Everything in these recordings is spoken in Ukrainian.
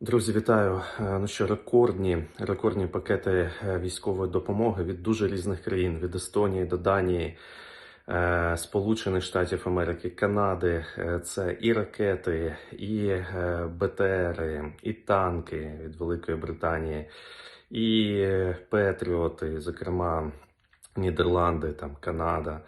Друзі, вітаю! Е, Ну що, рекордні, рекордні пакети е, військової допомоги від дуже різних країн: від Естонії до Данії, е, Сполучених Штатів Америки, Канади. Це і ракети, і БТРи, і танки від Великої Британії, і Петріоти, зокрема Нідерланди, там Канада.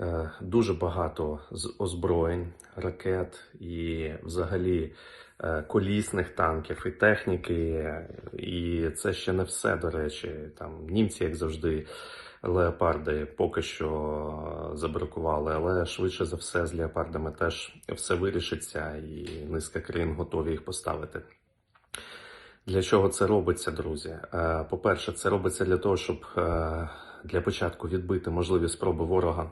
Е, Дуже багато з озброєнь, ракет і взагалі е, колісних танків і техніки. І це ще не все, до речі. Там німці, як завжди, леопарди поки що забракували, але швидше за все з леопардами теж все вирішиться, і низка країн готові їх поставити. Для чого це робиться, друзі? Е, По-перше, це робиться для того, щоб для початку відбити можливі спроби ворога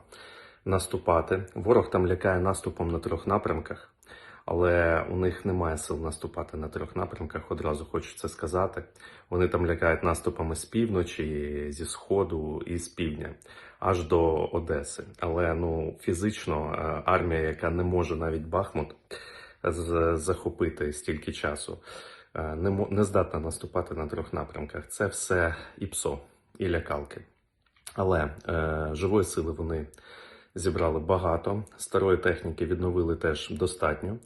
наступати. Ворог там лякає наступом на трьох напрямках, але у них немає сил наступати на трьох напрямках. Одразу хочу це сказати. Вони там лякають наступами з півночі, зі сходу і з півдня, аж до Одеси. Але ну фізично е, армія, яка не може навіть Бахмут захопити стільки часу, е, не здатна наступати на трьох напрямках. Це все і ПСО, і лякалки. Але е, живої сили вони зібрали багато, старої техніки відновили теж достатньо,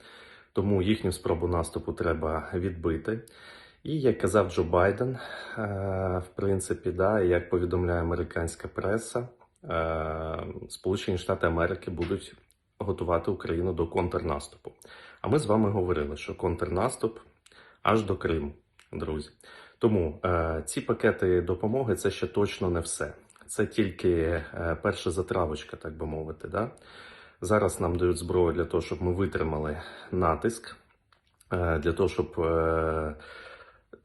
тому їхню спробу наступу треба відбити. І як казав Джо Байден, е, в принципі, да, як повідомляє американська преса, е, Сполучені Штати Америки будуть готувати Україну до контрнаступу. А ми з вами говорили, що контрнаступ аж до Криму, друзі. Тому е, ці пакети допомоги це ще точно не все. Це тільки е, перша затравочка, так би мовити. Да? Зараз нам дають зброю для того, щоб ми витримали натиск, е, для того, щоб е,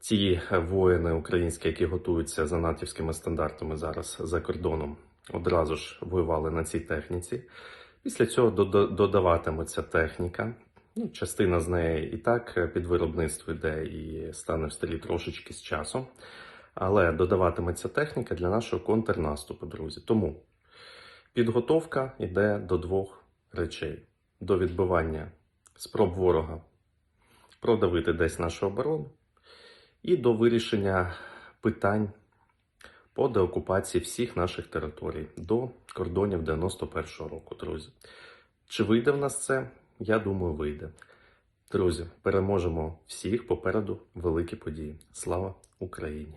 ті воїни українські, які готуються за натівськими стандартами зараз за кордоном, одразу ж воювали на цій техніці. Після цього додаватиметься техніка. Ну, частина з неї і так під виробництво йде і стане в стилі трошечки з часом. Але додаватиметься техніка для нашого контрнаступу, друзі. Тому підготовка йде до двох речей: до відбивання спроб ворога продавити десь нашу оборону, і до вирішення питань по деокупації всіх наших територій до кордонів 91-го року, друзі. Чи вийде в нас це? Я думаю, вийде. Друзі, переможемо всіх попереду великі події. Слава Україні!